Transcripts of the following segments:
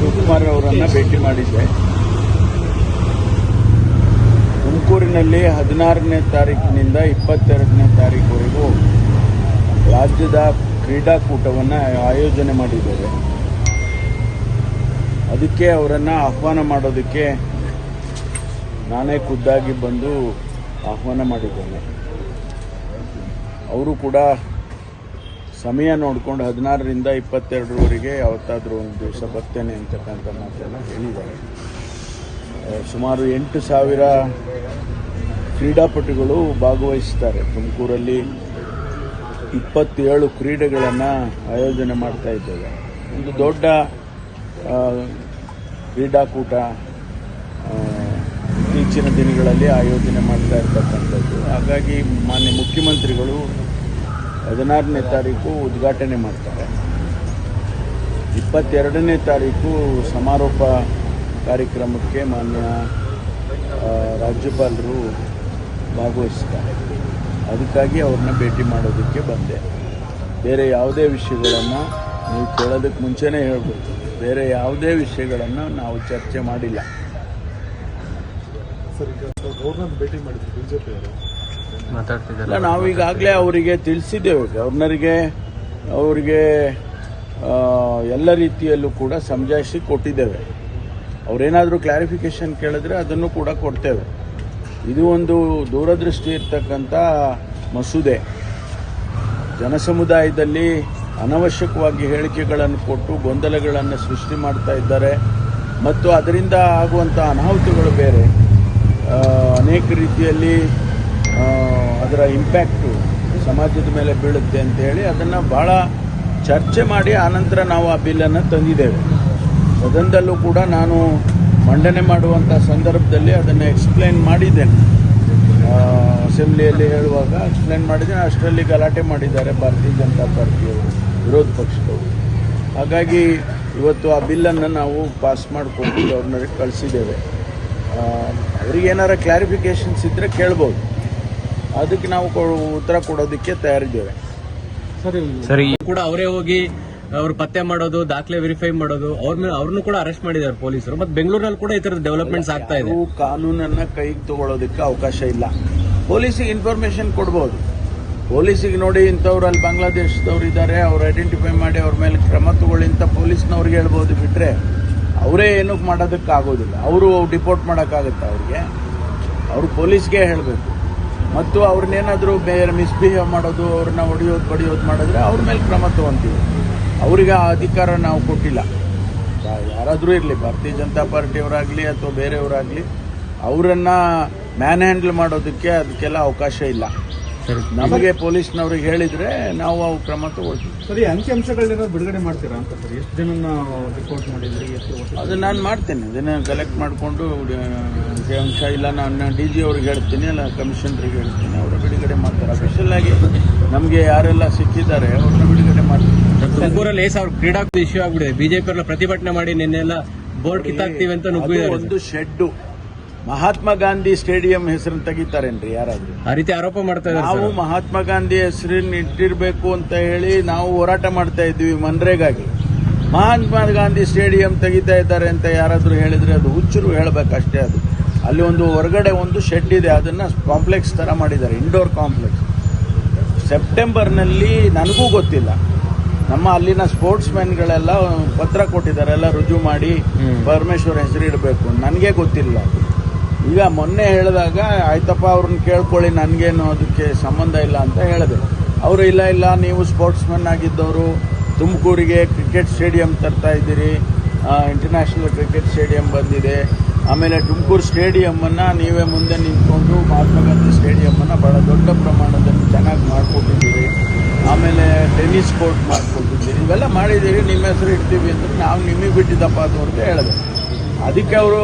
ಶಿವಕುಮಾರ್ ಅವರನ್ನು ಭೇಟಿ ಮಾಡಿದ್ದೆ. ತುಮಕೂರಿನಲ್ಲಿ ಹದಿನಾರನೇ ತಾರೀಕಿನಿಂದ ಇಪ್ಪತ್ತೆರಡನೇ ತಾರೀಕುವರೆಗೂ ರಾಜ್ಯದ ಕ್ರೀಡಾಕೂಟವನ್ನು ಆಯೋಜನೆ ಮಾಡಿದ್ದೇವೆ. ಅದಕ್ಕೆ ಅವರನ್ನು ಆಹ್ವಾನ ಮಾಡೋದಕ್ಕೆ ನಾನೇ ಖುದ್ದಾಗಿ ಬಂದು ಆಹ್ವಾನ ಮಾಡಿದ್ದೇನೆ. ಅವರು ಕೂಡ ಸಮಯ ನೋಡಿಕೊಂಡು ಹದಿನಾರರಿಂದ ಇಪ್ಪತ್ತೆರಡರವರೆಗೆ ಯಾವತ್ತಾದರೂ ಒಂದು ದಿವಸ ಬರ್ತೇನೆ ಅಂತಕ್ಕಂಥ ಮಾತನ್ನು ಹೇಳಿದ್ದಾರೆ. ಸುಮಾರು ಎಂಟು ಸಾವಿರ ಕ್ರೀಡಾಪಟುಗಳು ಭಾಗವಹಿಸ್ತಾರೆ. ತುಮಕೂರಲ್ಲಿ ಇಪ್ಪತ್ತೇಳು ಕ್ರೀಡೆಗಳನ್ನು ಆಯೋಜನೆ ಮಾಡ್ತಾ ಇದ್ದೇವೆ. ಒಂದು ದೊಡ್ಡ ಕ್ರೀಡಾಕೂಟ ಇತ್ತೀಚಿನ ದಿನಗಳಲ್ಲಿ ಆಯೋಜನೆ ಮಾಡ್ತಾ ಇರ್ತಕ್ಕಂಥದ್ದು. ಹಾಗಾಗಿ ಮಾನ್ಯ ಮುಖ್ಯಮಂತ್ರಿಗಳು ಹದಿನಾರನೇ ತಾರೀಕು ಉದ್ಘಾಟನೆ ಮಾಡ್ತಾರೆ. ಇಪ್ಪತ್ತೆರಡನೇ ತಾರೀಕು ಸಮಾರೋಪ ಕಾರ್ಯಕ್ರಮಕ್ಕೆ ಮಾನ್ಯ ರಾಜ್ಯಪಾಲರು ಭಾಗವಹಿಸ್ತಾರೆ. ಅದಕ್ಕಾಗಿ ಅವ್ರನ್ನ ಭೇಟಿ ಮಾಡೋದಕ್ಕೆ ಬಂದೆ. ಬೇರೆ ಯಾವುದೇ ವಿಷಯಗಳನ್ನು ನೀವು ಕೇಳೋದಕ್ಕೆ ಮುಂಚೆನೇ ಹೇಳ್ಬೋದು ಬೇರೆ ಯಾವುದೇ ವಿಷಯಗಳನ್ನು ನಾವು ಚರ್ಚೆ ಮಾಡಿಲ್ಲ. ಸರ್ ಗೌರ್ನರ್ ಭೇಟಿ ಮಾಡಿದ್ರು ಬಿಜೆಪಿ ಇಲ್ಲ, ನಾವು ಈಗಾಗಲೇ ಅವರಿಗೆ ತಿಳಿಸಿದ್ದೇವೆ. ಗವರ್ನರಿಗೆ ಅವರಿಗೆ ಎಲ್ಲ ರೀತಿಯಲ್ಲೂ ಕೂಡ ಸಮಜಾಯಿಸಿ ಕೊಟ್ಟಿದ್ದೇವೆ. ಅವರೇನಾದರೂ ಕ್ಲಾರಿಫಿಕೇಶನ್ ಕೇಳಿದ್ರೆ ಅದನ್ನು ಕೂಡ ಕೊಡ್ತೇವೆ. ಇದು ಒಂದು ದೂರದೃಷ್ಟಿ ಇರ್ತಕ್ಕಂಥ ಮಸೂದೆ. ಜನಸಮುದಾಯದಲ್ಲಿ ಅನವಶ್ಯಕವಾಗಿ ಹೇಳಿಕೆಗಳನ್ನು ಕೊಟ್ಟು ಗೊಂದಲಗಳನ್ನು ಸೃಷ್ಟಿ ಮಾಡ್ತಾ ಇದ್ದಾರೆ. ಮತ್ತು ಅದರಿಂದ ಆಗುವಂಥ ಅನಾಹುತಗಳು ಬೇರೆ. ಅನೇಕ ರೀತಿಯಲ್ಲಿ ಅದರ ಇಂಪ್ಯಾಕ್ಟು ಸಮಾಜದ ಮೇಲೆ ಬೀಳುತ್ತೆ ಅಂತ ಹೇಳಿ ಅದನ್ನು ಭಾಳ ಚರ್ಚೆ ಮಾಡಿ ಆನಂತರ ನಾವು ಆ ಬಿಲ್ಲನ್ನು ತಂದಿದ್ದೇವೆ. ಸದನದಲ್ಲೂ ಕೂಡ ನಾನು ಮಂಡನೆ ಮಾಡುವಂಥ ಸಂದರ್ಭದಲ್ಲಿ ಅದನ್ನು ಎಕ್ಸ್ಪ್ಲೈನ್ ಮಾಡಿದ್ದೇನೆ. ಅಸೆಂಬ್ಲಿಯಲ್ಲಿ ಹೇಳುವಾಗ ಎಕ್ಸ್ಪ್ಲೈನ್ ಮಾಡಿದ್ದೇನೆ ಅಷ್ಟರಲ್ಲಿ ಗಲಾಟೆ ಮಾಡಿದ್ದಾರೆ ಭಾರತೀಯ ಜನತಾ ಪಾರ್ಟಿಯವರು, ವಿರೋಧ ಪಕ್ಷದವರು. ಹಾಗಾಗಿ ಇವತ್ತು ಆ ಬಿಲ್ಲನ್ನು ನಾವು ಪಾಸ್ ಮಾಡಿಕೊಂಡು ಗವರ್ನರಿಗೆ ಕಳಿಸಿದ್ದೇವೆ. ಅವ್ರಿಗೆ ಏನಾರ ಕ್ಲಾರಿಫಿಕೇಶನ್ಸ್ ಇದ್ದರೆ ಕೇಳ್ಬೋದು. ಅದಕ್ಕೆ ನಾವು ಕೊ- ಉತ್ತರ ಕೊಡೋದಕ್ಕೆ ತಯಾರಿದ್ದೇವೆ. ಸರಿ. ಕೂಡ ಅವರೇ ಹೋಗಿ ಅವ್ರು ಪತ್ತೆ ಮಾಡೋದು ದಾಖಲೆ ವೆರಿಫೈ ಮಾಡೋದು ಅವ್ರ ಮೇಲೆ ಅವ್ರನ್ನು ಕೂಡ ಅರೆಸ್ಟ್ ಮಾಡಿದ್ದಾರೆ ಪೊಲೀಸರು. ಮತ್ತೆ ಬೆಂಗಳೂರಲ್ಲಿ ಕೂಡ ಈ ತರದ ಡೆವಲಪ್ಮೆಂಟ್ಸ್ ಆಗ್ತಾ ಇದೆ. ಕಾನೂನನ್ನ ಕೈಗೆ ತಗೊಳ್ಳೋದಕ್ಕೆ ಅವಕಾಶ ಇಲ್ಲ. ಪೊಲೀಸಿಗೆ ಇನ್ಫಾರ್ಮೇಶನ್ ಕೊಡ್ಬೋದು. ಪೊಲೀಸಿಗೆ ನೋಡಿ ಇಂಥವ್ರು ಅಲ್ಲಿ ಬಾಂಗ್ಲಾದೇಶದವ್ರು ಇದ್ದಾರೆ ಅವ್ರು ಐಡೆಂಟಿಫೈ ಮಾಡಿ ಅವ್ರ ಮೇಲೆ ಕ್ರಮ ತಗೊಳ್ಳಿ ಅಂತ ಪೊಲೀಸ್ನವ್ರಿಗೆ ಹೇಳ್ಬೋದು ಬಿಟ್ಟರೆ ಅವರೇ ಏನೂ ಮಾಡೋದಕ್ಕಾಗೋದಿಲ್ಲ. ಅವರು ಡಿಪೋರ್ಟ್ ಮಾಡೋಕ್ಕಾಗುತ್ತೆ ಅವ್ರಿಗೆ? ಅವರು ಪೊಲೀಸ್ಗೆ ಹೇಳಬೇಕು. ಮತ್ತು ಅವ್ರನ್ನೇನಾದರೂ ಬೇರೆ ಮಿಸ್ಬಿಹೇವ್ ಮಾಡೋದು, ಅವ್ರನ್ನ ಹೊಡೆಯೋದು, ಬಡಿಯೋದು ಮಾಡಿದ್ರೆ ಅವ್ರ ಮೇಲೆ ಕ್ರಮ ತಗೊಂತೀವಿ. ಅವ್ರಿಗೆ ಆ ಅಧಿಕಾರ ನಾವು ಕೊಟ್ಟಿಲ್ಲ. ಯಾರಾದರೂ ಇರಲಿ, ಭಾರತೀಯ ಜನತಾ ಪಾರ್ಟಿಯವರಾಗಲಿ ಅಥವಾ ಬೇರೆಯವರಾಗಲಿ, ಅವರನ್ನು ಮ್ಯಾನ್ ಹ್ಯಾಂಡಲ್ ಮಾಡೋದಕ್ಕೆ ಅದಕ್ಕೆಲ್ಲ ಅವಕಾಶ ಇಲ್ಲ. ನಮಗೆ ಪೊಲೀಸ್ನವ್ರಿಗೆ ಹೇಳಿದ್ರೆ ನಾವು ಅವು ಕ್ರಮ ತಗೊಳ್ತೀವಿ. ಸರಿ ಅಂಕಿ ಅಂಕಿಅಂಶಗಳನ್ನ ಬಿಡುಗಡೆ ಮಾಡ್ತೀರಾ ಅಂತ ಸರಿ ಎಷ್ಟು ಜನ ರಿಪೋರ್ಟ್ ಮಾಡಿದ್ರಿ ಅದು ನಾನು ಮಾಡ್ತೇನೆ ಅದನ್ನ ಕಲೆಕ್ಟ್ ಮಾಡಿಕೊಂಡು ಅಂಶ ಇಲ್ಲ ನಾನು ಡಿ ಜಿ ಅವ್ರಿಗೆ ಹೇಳ್ತೀನಿ ಅಲ್ಲ ಕಮಿಷನರಿಗೆ ಹೇಳ್ತೀನಿ ಅವರು ಬಿಡುಗಡೆ ಮಾಡ್ತಾರೆ. ಅಫಿಷಿಯಲ್ ಆಗಿ ನಮಗೆ ಯಾರೆಲ್ಲ ಸಿಕ್ಕಿದ್ದಾರೆ ಅವ್ರನ್ನ ಬಿಡುಗಡೆ ಮಾಡ್ತೀನಿ ತುಮಕೂರಲ್ಲಿ ಸಾವಿರ ಕ್ರೀಡಾ ಇಶ್ಯೂ ಆಗ್ಬಿಡಿದೆ ಬಿಜೆಪಿ ಎಲ್ಲ ಪ್ರತಿಭಟನೆ ಮಾಡಿ ನಿನ್ನೆಲ್ಲ ಬೋರ್ಡ್ ಕಿತ್ತಾಕ್ತೀವಿ ಅಂತ ಒಂದು ಶೆಡ್ಡು. ಮಹಾತ್ಮ ಗಾಂಧಿ ಸ್ಟೇಡಿಯಂ ಹೆಸರನ್ನು ತೆಗಿತಾರೇನ್ರಿ ಯಾರಾದ್ರೂ? ಆ ರೀತಿ ಆರೋಪ ಮಾಡ್ತಾ ಇದ್ದಾರೆ ನಾವು. ಮಹಾತ್ಮ ಗಾಂಧಿ ಹೆಸರನ್ನ ಇಟ್ಟಿರಬೇಕು ಅಂತ ಹೇಳಿ ನಾವು ಹೋರಾಟ ಮಾಡ್ತಾ ಇದ್ದೀವಿ ಮನ್ರೇಗಾಗಿ. ಮಹಾತ್ಮ ಗಾಂಧಿ ಸ್ಟೇಡಿಯಂ ತೆಗಿತಾ ಇದ್ದಾರೆ ಅಂತ ಯಾರಾದರೂ ಹೇಳಿದರೆ ಅದು ಹುಚ್ಚರು ಹೇಳಬೇಕಷ್ಟೇ ಅದು. ಅಲ್ಲಿ ಒಂದು ಹೊರಗಡೆ ಒಂದು ಶೆಡ್ ಇದೆ ಅದನ್ನು ಕಾಂಪ್ಲೆಕ್ಸ್ ಥರ ಮಾಡಿದ್ದಾರೆ ಇಂಡೋರ್ ಕಾಂಪ್ಲೆಕ್ಸ್ ಸೆಪ್ಟೆಂಬರ್ನಲ್ಲಿ ನನಗೂ ಗೊತ್ತಿಲ್ಲ. ನಮ್ಮ ಅಲ್ಲಿನ ಸ್ಪೋರ್ಟ್ಸ್ ಮ್ಯಾನ್ಗಳೆಲ್ಲ ಪತ್ರ ಕೊಟ್ಟಿದ್ದಾರೆ ಎಲ್ಲ ರುಜು ಮಾಡಿ. ಪರಮೇಶ್ವರ್ ಹೆಸರಿಡಬೇಕು. ನನಗೆ ಗೊತ್ತಿಲ್ಲ ಈಗ ಮೊನ್ನೆ ಹೇಳಿದಾಗ, ಆಯ್ತಪ್ಪ, ಅವ್ರನ್ನ ಕೇಳ್ಕೊಳ್ಳಿ, ನನಗೇನು ಅದಕ್ಕೆ ಸಂಬಂಧ ಇಲ್ಲ ಅಂತ ಹೇಳಿದೆ ಅವರು, ಇಲ್ಲ ಇಲ್ಲ, ನೀವು ಸ್ಪೋರ್ಟ್ಸ್ಮನ್ ಆಗಿದ್ದವರು, ತುಮಕೂರಿಗೆ ಕ್ರಿಕೆಟ್ ಸ್ಟೇಡಿಯಂ ತರ್ತಾ ಇದ್ದೀರಿ. ಇಂಟರ್ನ್ಯಾಷನಲ್ ಕ್ರಿಕೆಟ್ ಸ್ಟೇಡಿಯಂ ಬಂದಿದೆ. ಆಮೇಲೆ ತುಮಕೂರು ಸ್ಟೇಡಿಯಮ್ಮನ್ನು ನೀವೇ ಮುಂದೆ ನಿಂತ್ಕೊಂಡು ಮಹಾತ್ಮ ಗಾಂಧಿ ಸ್ಟೇಡಿಯಮ್ಮನ್ನು ಭಾಳ ದೊಡ್ಡ ಪ್ರಮಾಣದಲ್ಲಿ ಚೆನ್ನಾಗಿ ಮಾಡಿಕೊಟ್ಟಿದ್ದೀರಿ. ಆಮೇಲೆ ಟೆನ್ನಿಸ್ ಕೋರ್ಟ್ ಮಾಡಿಕೊಟ್ಟಿದ್ದೀರಿ. ಇವೆಲ್ಲ ಮಾಡಿದ್ದೀರಿ, ನಿಮ್ಮ ಹೆಸರು ಇಡ್ತೀವಿ ಅಂದರೆ ನಾವು ನಿಮಗೆ ಬಿಟ್ಟಿದ್ದಪ್ಪ ಅದು ಅಂತ ಹೇಳಿದೆ ಅದಕ್ಕೆ ಅವರು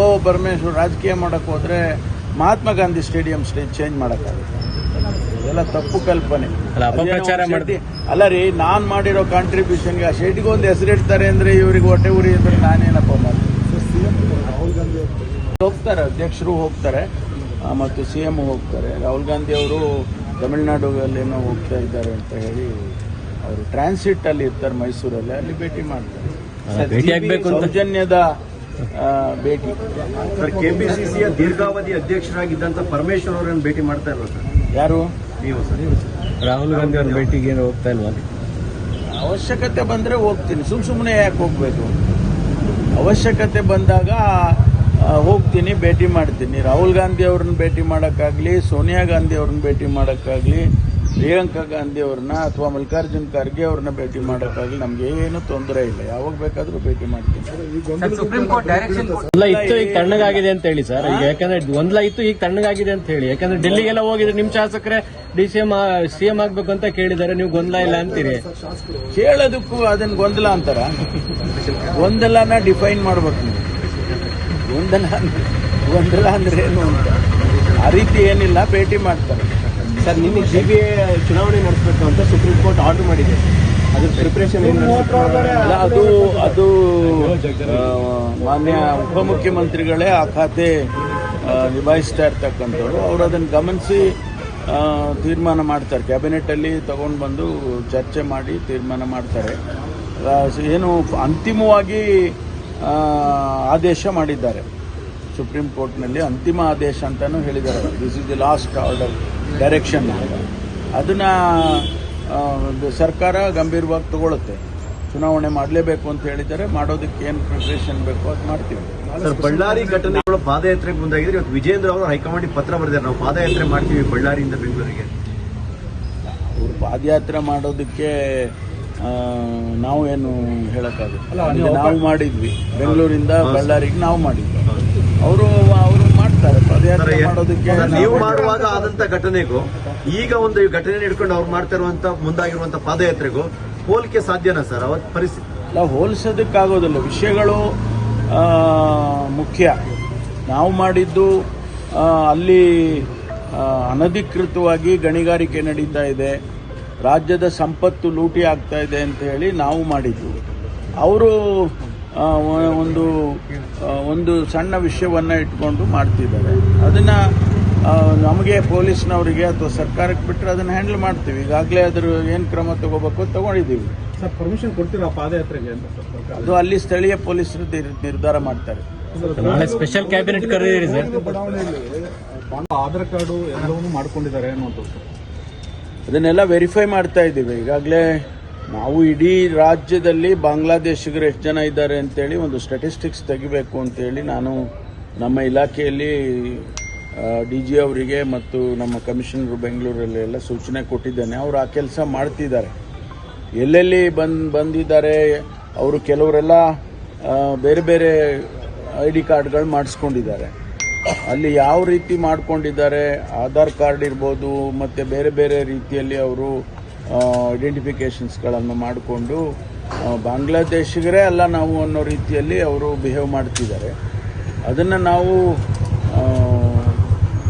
ಓ ಪರಮೇಶ್ವರ್ ರಾಜಕೀಯ ಮಾಡಕ್ಕೆ ಹೋದ್ರೆ Mahatma Gandhi stadium stage change ಮಾಡೋಕ್ಕಾಗುತ್ತೆ. ಇದೆಲ್ಲ ತಪ್ಪು ಕಲ್ಪನೆ. ಅಲ್ಲ, ಅಪಪ್ರಚಾರ ಮಾಡಿ ಅಲ್ಲ ರೀ ನಾನು ಮಾಡಿರೋ ಕಾಂಟ್ರಿಬ್ಯೂಷನ್ಗೆ ಆ ಶೆಟ್ಟಿಗೆ ಒಂದು ಹೆಸರಿಡ್ತಾರೆ ಅಂದ್ರೆ ಇವ್ರಿಗೆ ಹೊಟ್ಟೆ ಉರಿ ಅಂದ್ರೆ ನಾನೇನಪ್ಪ ಮಾಡಿ ಹೋಗ್ತಾರೆ ಅಧ್ಯಕ್ಷರು ಹೋಗ್ತಾರೆ ಮತ್ತು ಸಿ ಎಂ ಹೋಗ್ತಾರೆ. ರಾಹುಲ್ ಗಾಂಧಿ ಅವರು ತಮಿಳ್ನಾಡಲ್ಲೇನೋ ಹೋಗ್ತಾ ಇದ್ದಾರೆ ಅಂತ ಹೇಳಿ ಅವರು ಟ್ರಾನ್ಸಿಟ್ ಅಲ್ಲಿ ಇರ್ತಾರೆ ಮೈಸೂರಲ್ಲಿ ಅಲ್ಲಿ ಭೇಟಿ ಮಾಡ್ತಾರೆ. ಸೌಜನ್ಯದ ಭೇಟಿ. ಸರ್ ಕೆಪಿಸಿಸಿಯ ದೀರ್ಘಾವಧಿ ಅಧ್ಯಕ್ಷರಾಗಿದ್ದಂತ ಪರಮೇಶ್ವರ್ ಅವರನ್ನು ಭೇಟಿ ಮಾಡ್ತಾ ಇಲ್ವಾ ಸರ್? ಯಾರು? ನೀವು ಸರ್. ರಾಹುಲ್ ಗಾಂಧಿ ಅವ್ರ ಭೇಟಿಗೆ ಏನು ಹೋಗ್ತಾ ಇಲ್ವಾ? ಅವಶ್ಯಕತೆ ಬಂದರೆ ಹೋಗ್ತೀನಿ. ಸುಮ್ ಸುಮ್ಮನೆ ಯಾಕೆ ಹೋಗ್ಬೇಕು? ಅವಶ್ಯಕತೆ ಬಂದಾಗ ಹೋಗ್ತೀನಿ ಭೇಟಿ ಮಾಡ್ತೀನಿ. ರಾಹುಲ್ ಗಾಂಧಿ ಅವ್ರನ್ನ ಭೇಟಿ ಮಾಡೋಕ್ಕಾಗಲಿ ಸೋನಿಯಾ ಗಾಂಧಿ ಅವ್ರನ್ನ ಭೇಟಿ ಮಾಡೋಕ್ಕಾಗಲಿ ಪ್ರಿಯಾಂಕಾ ಗಾಂಧಿ ಅವ್ರನ್ನ ಅಥವಾ ಮಲ್ಲಿಕಾರ್ಜುನ್ ಖರ್ಗೆ ಅವ್ರನ್ನ ಭೇಟಿ ಮಾಡೋಕ್ಕಾಗಲಿ ನಮ್ಗೆ ಏನು ತೊಂದರೆ ಇಲ್ಲ. ಯಾವಾಗ ಬೇಕಾದರೂ ಭೇಟಿ ಮಾಡ್ತೀನಿ. ಗೊಂದಲ ಇತ್ತು ಈಗ ತಣ್ಣಗಾಗಿದೆ ಅಂತ ಹೇಳಿ ಸರ್. ಈಗ ಯಾಕಂದ್ರೆ ಗೊಂದಲ ಇತ್ತು ಈಗ ತಣ್ಣಗಾಗಿದೆ ಅಂತ ಹೇಳಿ. ಯಾಕಂದ್ರೆ ಡೆಲ್ಲಿಗೆಲ್ಲ ಹೋಗಿದ್ರೆ ನಿಮ್ ಶಾಸಕರೇ ಡಿ ಸಿ ಎಂ ಸಿಎಂ ಆಗ್ಬೇಕು ಅಂತ ಕೇಳಿದಾರೆ ನೀವು ಗೊಂದಲ ಇಲ್ಲ ಅಂತೀರಿ. ಕೇಳೋದಕ್ಕೂ ಅದನ್ನ ಗೊಂದಲ ಅಂತಾರ. ಗೊಂದಲನ ಡಿಫೈನ್ ಮಾಡ್ಬೇಕು ನೀವು. ಗೊಂದಲ ಅಂದ್ರೆ ಗೊಂದಲ ಅಂದ್ರೆ ಏನು ಅಂತ. ಆ ರೀತಿ ಏನಿಲ್ಲ ಭೇಟಿ ಮಾಡ್ತಾರೆ. ಸರ್, ನಿನ್ನೆ ಐ ಚುನಾವಣೆ ನಡೆಸಬೇಕು ಅಂತ ಸುಪ್ರೀಂ ಕೋರ್ಟ್ ಆರ್ಡರ್ ಮಾಡಿದೆ. ಅದ್ರ ಪ್ರಿಪರೇಷನ್ ಅಲ್ಲ, ಅದು ಅದು ಮಾನ್ಯ ಉಪಮುಖ್ಯಮಂತ್ರಿಗಳೇ ಆ ಖಾತೆ ನಿಭಾಯಿಸ್ತಾ ಇರ್ತಕ್ಕಂಥವ್ರು. ಅವರು ಅದನ್ನು ಗಮನಿಸಿ ತೀರ್ಮಾನ ಮಾಡ್ತಾರೆ. ಕ್ಯಾಬಿನೆಟಲ್ಲಿ ತಗೊಂಡು ಬಂದು ಚರ್ಚೆ ಮಾಡಿ ತೀರ್ಮಾನ ಮಾಡ್ತಾರೆ. ಏನು ಅಂತಿಮವಾಗಿ ಆದೇಶ ಮಾಡಿದ್ದಾರೆ. ಸುಪ್ರೀಂ ಕೋರ್ಟ್ನಲ್ಲಿ ಅಂತಿಮ ಆದೇಶ ಅಂತಲೂ ಹೇಳಿದ್ದಾರೆ. This is the last order direction ಅದನ್ನ ಒಂದು ಸರ್ಕಾರ ಗಂಭೀರವಾಗಿ ತಗೊಳುತ್ತೆ. ಚುನಾವಣೆ ಮಾಡಲೇಬೇಕು ಅಂತ ಹೇಳಿದ್ದಾರೆ. ಮಾಡೋದಕ್ಕೆ ಏನು ಪ್ರಿಪ್ರೇಷನ್ ಬೇಕು ಅದು ಮಾಡ್ತೀವಿ. ಸರ್ ಬಳ್ಳಾರಿ ಘಟನೆಗಳು ಪಾದಯಾತ್ರೆಗೆ ಮುಂದಾಗಿದ್ರೆ ಇವತ್ತು ವಿಜೇಂದ್ರ ಅವರು ಹೈಕಮಾಂಡಿಗೆ ಪತ್ರ ಬರೆದಿದ್ದಾರೆ. ನಾವು ಪಾದಯಾತ್ರೆ ಮಾಡ್ತೀವಿ ಬಳ್ಳಾರಿಯಿಂದ ಬೆಂಗಳೂರಿಗೆ. ಅವರು ಪಾದಯಾತ್ರೆ ಮಾಡೋದಕ್ಕೆ ಆ, ನಾವು ಏನು ಹೇಳೋಕ್ಕಾಗುತ್ತೆ ನಾವು ಮಾಡಿದ್ವಿ. ಬೆಂಗಳೂರಿಂದ ಬಳ್ಳಾರಿಗೆ ನಾವು ಮಾಡಿದ್ವಿ. ಅವರು ಪಾದಯಾತ್ರೆ ಮಾಡೋದಕ್ಕೆ ನೀವು ಮಾಡುವಾಗ ಆದಂತ ಘಟನೆಗೂ ಈಗ ಒಂದು ಘಟನೆ ಇಟ್ಕೊಂಡು ಅವ್ರು ಮಾಡ್ತಾ ಇರುವಂತ ಮುಂದಾಗಿರುವಂತ ಪಾದಯಾತ್ರೆಗೂ ಹೋಲಿಕೆ ಸಾಧ್ಯನಾ ಸರ್? ಅವತ್ ಪರಿಸ್ಥಿತಿ? ನಾವು ಹೋಲಿಸೋದಕ್ಕಾಗೋದಿಲ್ಲ. ವಿಷಯಗಳು ಮುಖ್ಯ. ನಾವು ಮಾಡಿದ್ದು ಅಲ್ಲಿ ಅನಧಿಕೃತವಾಗಿ ಗಣಿಗಾರಿಕೆ ನಡೀತಾ ಇದೆ. ರಾಜ್ಯದ ಸಂಪತ್ತು ಲೂಟಿ ಆಗ್ತಾ ಇದೆ ಅಂತ ಹೇಳಿ ನಾವು ಮಾಡಿದ್ದು. ಅವರು ಒಂದು ಆ, ಒಂದು ಸಣ್ಣ ವಿಷಯವನ್ನು ಇಟ್ಕೊಂಡು ಮಾಡ್ತಿದ್ದಾರೆ. ಅದನ್ನು ನಮಗೆ ಪೊಲೀಸ್ನವರಿಗೆ ಅಥವಾ ಸರ್ಕಾರಕ್ಕೆ ಬಿಟ್ಟರೆ ಅದನ್ನು ಹ್ಯಾಂಡಲ್ ಮಾಡ್ತೀವಿ. ಈಗಾಗಲೇ ಅದ್ರ ಏನು ಕ್ರಮ ತಗೋಬೇಕು ತಗೊಂಡಿದ್ದೀವಿ. ಸರ್ ಪರ್ಮಿಷನ್ ಕೊಡ್ತೀರಾ ಪಾದಯಾತ್ರೆಗೆ ಅಂತ ಸರ್ ಅದು ಅಲ್ಲಿ ಸ್ಥಳೀಯ ಪೊಲೀಸರು ನಿರ್ಧಾರ ಮಾಡ್ತಾರೆ. ನಾಳೆ ಸ್ಪೆಷಲ್ ಕ್ಯಾಬಿನೆಟ್ ಕರೆದಿರಿ ಸರ್. ಆಧಾರ್ ಕಾರ್ಡು ಎಲ್ಲವನ್ನೂ ಮಾಡ್ಕೊಂಡಿದ್ದಾರೆ ಅನ್ನುವಂಥದ್ದು. ಸರ್. ಅದನ್ನೆಲ್ಲ ವೆರಿಫೈ ಮಾಡ್ತಾ ಇದ್ದೀವಿ. ಈಗಾಗಲೇ ನಾವು ಇಡೀ ರಾಜ್ಯದಲ್ಲಿ ಬಾಂಗ್ಲಾದೇಶಿಗರು ಎಷ್ಟು ಜನ ಇದ್ದಾರೆ ಅಂತೇಳಿ ಒಂದು ಸ್ಟ್ಯಾಟಿಸ್ಟಿಕ್ಸ್ ತೆಗಿಬೇಕು ಅಂತೇಳಿ ನಾನು ನಮ್ಮ ಇಲಾಖೆಯಲ್ಲಿ ಡಿ ಜಿ ಅವರಿಗೆ ಮತ್ತು ನಮ್ಮ ಕಮಿಷನರು ಬೆಂಗಳೂರಲ್ಲಿ ಎಲ್ಲ ಸೂಚನೆ ಕೊಟ್ಟಿದ್ದೇನೆ. ಅವರು ಆ ಕೆಲಸ ಮಾಡ್ತಿದ್ದಾರೆ. ಎಲ್ಲೆಲ್ಲಿ ಬಂದ್, ಬಂದಿದ್ದಾರೆ, ಅವರು ಕೆಲವರೆಲ್ಲ ಬೇರೆ ಬೇರೆ ಐ ಡಿ ಕಾರ್ಡ್ಗಳು ಮಾಡಿಸ್ಕೊಂಡಿದ್ದಾರೆ. ಅಲ್ಲಿ ಯಾವ ರೀತಿ ಮಾಡ್ಕೊಂಡಿದ್ದಾರೆ, ಆಧಾರ್ ಕಾರ್ಡ್ ಇರ್ಬೋದು, ಮತ್ತು ಬೇರೆ ಬೇರೆ ರೀತಿಯಲ್ಲಿ ಅವರು ಐಡೆಂಟಿಫಿಕೇಷನ್ಸ್ಗಳನ್ನು ಮಾಡಿಕೊಂಡು ಬಾಂಗ್ಲಾದೇಶಿಗರೇ ಅಲ್ಲ ನಾವು ಅನ್ನೋ ರೀತಿಯಲ್ಲಿ ಅವರು ಬಿಹೇವ್ ಮಾಡ್ತಿದ್ದಾರೆ. ಅದನ್ನು ನಾವು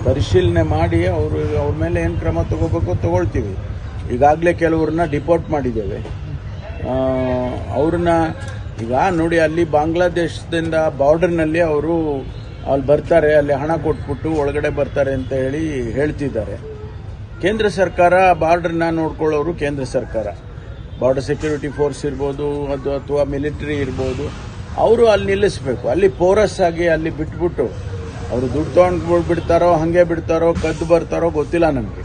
ಪರಿಶೀಲನೆ ಮಾಡಿ ಅವರು ಅವ್ರ ಮೇಲೆ ಏನು ಕ್ರಮ ತಗೋಬೇಕು ತಗೊಳ್ತೀವಿ. ಈಗಾಗಲೇ ಕೆಲವ್ರನ್ನ ಡಿಪೋರ್ಟ್ ಮಾಡಿದ್ದೇವೆ. ಅವ್ರನ್ನ ಈಗ ನೋಡಿ ಅಲ್ಲಿ ಬಾಂಗ್ಲಾದೇಶದಿಂದ ಬಾರ್ಡರ್ನಲ್ಲಿ ಅವರು ಅಲ್ಲಿ ಬರ್ತಾರೆ, ಅಲ್ಲಿ ಹಣ ಕೊಟ್ಬಿಟ್ಟು ಒಳಗಡೆ ಬರ್ತಾರೆ ಅಂತ ಹೇಳಿ ಹೇಳ್ತಿದ್ದಾರೆ. ಕೇಂದ್ರ ಸರ್ಕಾರ ಬಾರ್ಡರ್ನ ನೋಡ್ಕೊಳ್ಳೋರು ಕೇಂದ್ರ ಸರ್ಕಾರ. ಬಾರ್ಡರ್ ಸೆಕ್ಯೂರಿಟಿ ಫೋರ್ಸ್ ಇರ್ಬೋದು, ಅದು ಅಥವಾ ಮಿಲಿಟ್ರಿ ಇರ್ಬೋದು, ಅವರು ಅಲ್ಲಿ ನಿಲ್ಲಿಸಬೇಕು. ಅಲ್ಲಿ ಪೋರಸ್ ಆಗಿ ಅಲ್ಲಿ ಬಿಟ್ಬಿಟ್ಟು ಅವರು ದುಡ್ಡು ತೊಗೊಂಡು ಬಿಡ್ತಾರೋ, ಹಾಗೆ ಬಿಡ್ತಾರೋ, ಕದ್ದು ಬರ್ತಾರೋ ಗೊತ್ತಿಲ್ಲ ನಮಗೆ.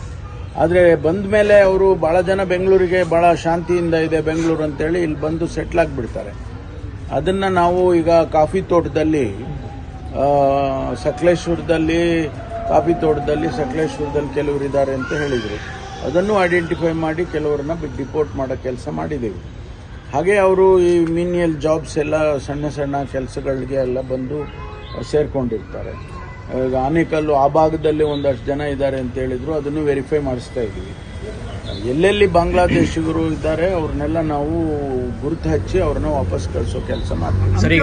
ಆದರೆ ಬಂದ ಮೇಲೆ ಅವರು ಭಾಳ ಜನ ಬೆಂಗಳೂರಿಗೆ ಭಾಳ ಶಾಂತಿಯಿಂದ ಇದೆ ಬೆಂಗಳೂರು ಅಂತೇಳಿ ಇಲ್ಲಿ ಬಂದು ಸೆಟ್ಲ್ ಆಗಿಬಿಡ್ತಾರೆ. ಅದನ್ನು ನಾವು ಈಗ ಕಾಫಿ ತೋಟದಲ್ಲಿ ಸಕಲೇಶ್ವರದಲ್ಲಿ ಕಾಫಿ ತೋಟದಲ್ಲಿ ಸಕಲೇಶ್ವರದಲ್ಲಿ ಕೆಲವರು ಇದ್ದಾರೆ ಅಂತ ಹೇಳಿದರು. ಅದನ್ನು ಐಡೆಂಟಿಫೈ ಮಾಡಿ ಕೆಲವರನ್ನ ಡಿಪೋರ್ಟ್ ಮಾಡೋ ಕೆಲಸ ಮಾಡಿದ್ದೀವಿ ಹಾಗೆ ಅವರು ಈ ಮೀನಿಯಲ್ ಜಾಬ್ಸ್ ಎಲ್ಲ ಸಣ್ಣ ಸಣ್ಣ ಕೆಲಸಗಳಿಗೆ ಎಲ್ಲ ಬಂದು ಸೇರಿಕೊಂಡಿರ್ತಾರೆ. ಈಗ ಆನೇಕಲ್ಲು ಆ ಭಾಗದಲ್ಲಿ ಒಂದಷ್ಟು ಜನ ಇದ್ದಾರೆ ಅಂತ ಹೇಳಿದರು ಅದನ್ನು ವೆರಿಫೈ ಮಾಡಿಸ್ತಾ ಇದ್ದೀವಿ. ಎಲ್ಲೆಲ್ಲಿ ಬಾಂಗ್ಲಾದೇಶಿಗರು ಇದ್ದಾರೆ ಅವ್ರನ್ನೆಲ್ಲ ನಾವು ಗುರುತು ಹಚ್ಚಿ ಅವ್ರನ್ನ ವಾಪಸ್ ಕಳಿಸೋ ಕೆಲಸ ಮಾಡ್ತೀವಿ. ಸರಿ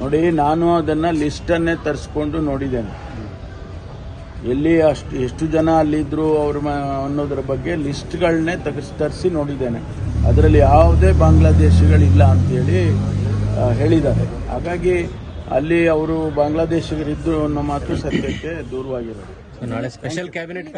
ನೋಡಿ ನಾನು ಅದನ್ನು ಲಿಸ್ಟನ್ನೇ ತರಿಸ್ಕೊಂಡು ನೋಡಿದ್ದೇನೆ. ಎಲ್ಲಿ ಅಷ್ಟು ಎಷ್ಟು ಜನ ಅಲ್ಲಿದ್ದರು ಅವ್ರ ಅನ್ನೋದ್ರ ಬಗ್ಗೆ ಲಿಸ್ಟ್ಗಳನ್ನೇ ತಗಸ್ ತರಿಸಿ ನೋಡಿದ್ದೇನೆ. ಅದರಲ್ಲಿ ಯಾವುದೇ ಬಾಂಗ್ಲಾದೇಶಿಗಳಿಲ್ಲ ಅಂತೇಳಿ ಆ, ಹೇಳಿದ್ದಾರೆ. ಹಾಗಾಗಿ ಅಲ್ಲಿ ಅವರು ಬಾಂಗ್ಲಾದೇಶಿಗರಿದ್ದರು ಅನ್ನೋ ಮಾತು ಸತ್ಯಕ್ಕೆ ದೂರವಾಗಿರೋದು. ನಾಳೆ ಸ್ಪೆಷಲ್ ಕ್ಯಾಬಿನೆಟ್